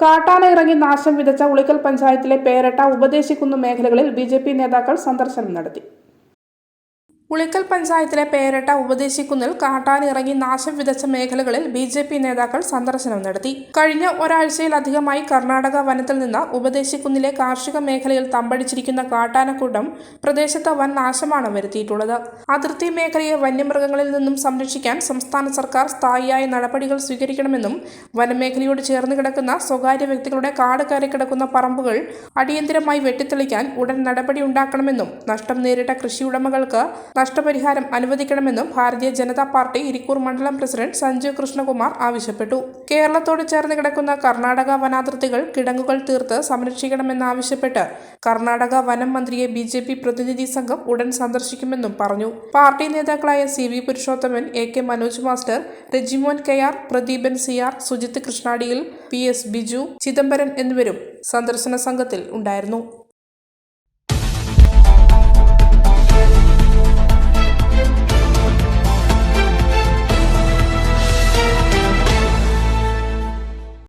കാട്ടാന ഇറങ്ങി നാശം വിതച്ച ഉളിക്കൽ പഞ്ചായത്തിലെ പേരട്ട ഉപദേശിക്കുന്ന മേഖലകളിൽ ബി നേതാക്കൾ സന്ദർശനം നടത്തി ഉളിക്കൽ പഞ്ചായത്തിലെ പേരട്ട ഉപദേശിക്കുന്നിൽ കാട്ടാനിറങ്ങി നാശം വിതച്ച മേഖലകളിൽ ബി ജെ പി നേതാക്കൾ സന്ദർശനം നടത്തി. കഴിഞ്ഞ ഒരാഴ്ചയിലധികമായി കർണാടക വനത്തിൽ നിന്ന് ഉപദേശിക്കുന്നിലെ കാർഷിക മേഖലയിൽ തമ്പടിച്ചിരിക്കുന്ന കാട്ടാനക്കൂട്ടം പ്രദേശത്ത് വൻ നാശമാണ് വരുത്തിയിട്ടുള്ളത്. അതിർത്തി മേഖലയെ വന്യമൃഗങ്ങളിൽ നിന്നും സംരക്ഷിക്കാൻ സംസ്ഥാന സർക്കാർ സ്ഥായിയായ നടപടികൾ സ്വീകരിക്കണമെന്നും വനമേഖലയോട് ചേർന്ന് കിടക്കുന്ന സ്വകാര്യ വ്യക്തികളുടെ കാട് കയറി കിടക്കുന്ന പറമ്പുകൾ അടിയന്തിരമായി വെട്ടിത്തെളിക്കാൻ ഉടൻ നടപടി ഉണ്ടാക്കണമെന്നും നഷ്ടം നേരിട്ട കൃഷിയുടമകൾക്ക് നഷ്ടപരിഹാരം അനുവദിക്കണമെന്നും ഭാരതീയ ജനതാ പാർട്ടി ഇരിക്കൂർ മണ്ഡലം പ്രസിഡന്റ് സഞ്ജു കൃഷ്ണകുമാർ ആവശ്യപ്പെട്ടു. കേരളത്തോട് ചേർന്ന് കിടക്കുന്ന കർണാടക വനാതിർത്തികൾ കിടങ്ങുകൾ തീർത്ത് സംരക്ഷിക്കണമെന്നാവശ്യപ്പെട്ട് കർണാടക വനം മന്ത്രിയെ ബി ജെ പി പ്രതിനിധി സംഘം ഉടൻ സന്ദർശിക്കുമെന്നും പറഞ്ഞു. പാർട്ടി നേതാക്കളായ C V Purushothaman A K Manoj master Rejimon K R Pradeepan C R Sujith കൃഷ്ണാടിയിൽ P S Biju Chidambaran എന്നിവരും സന്ദർശന സംഘത്തിൽ ഉണ്ടായിരുന്നു.